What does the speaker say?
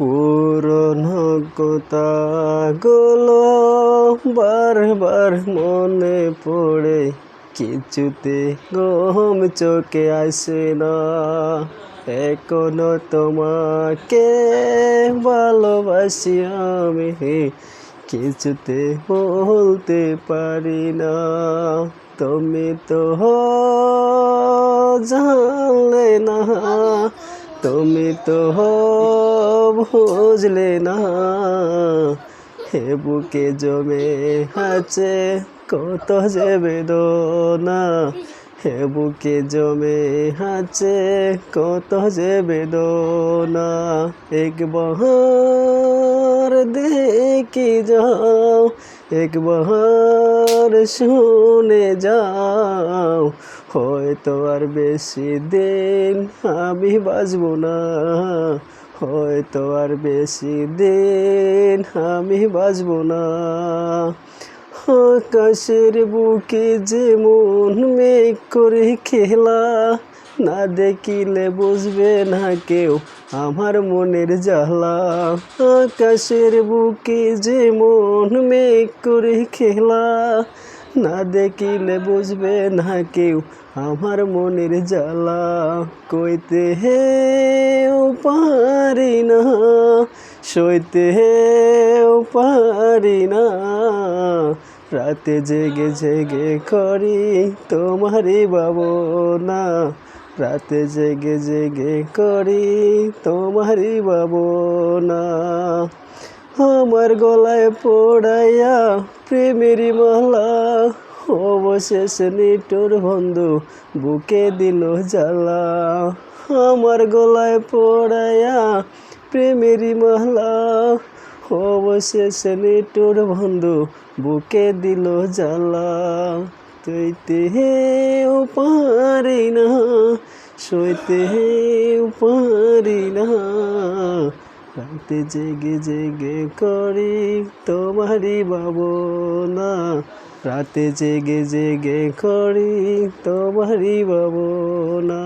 পুরনো কথাগুলো বারবার মনে পড়ে। কিছুতে গম চোখে আসে না। এখনও তোমাকে ভালোবাসি আমি। কিছুতে বলতে পারি না। তুমি তো জানলে না। তুমি তো বুঝলে না। হে বুকে জমে আছে কত যে বেদনা। হে বুকে জমে আছে কত যে বেদনা। একবার দেখি যাও, এক একবার শুনে যাও। হয়তো আর বেশি দিন আমি বাঁচব না। হয়তো আর বেশি দিন আমি বাঁচব না। আকাশের বুকে যেমন মেঘ করে খেলা, না দেখিলে বুঝবে না কেউ আমার মনের জ্বালা। আকাশের বুকে যেমন মেঘ করে খেলা, না দেখিলে বুঝবে না কেউ আমার মনের জ্বালা। কইতে হেও পারি না, সইতে পারি না। রাতে জেগে জেগে করি তোমারই না রাতে জেগে জেগে করি তোমারই না আমার গলায় পড়াইয়া প্রেমেরই মালা, অবশেষে নিটুর বন্ধু বুকে দিল জ্বালা। আমার গলায় পড়াইয়া প্রেমেরই মালা। অবশেষে নিটুর বন্ধু বুকে দিল জ্বালা। তুইতে হেও পারি না, সইতে হেও পারি না। রাতে জেগে জেগে করি তোমারই না রাতে জেগে জেগে করি তোমারই না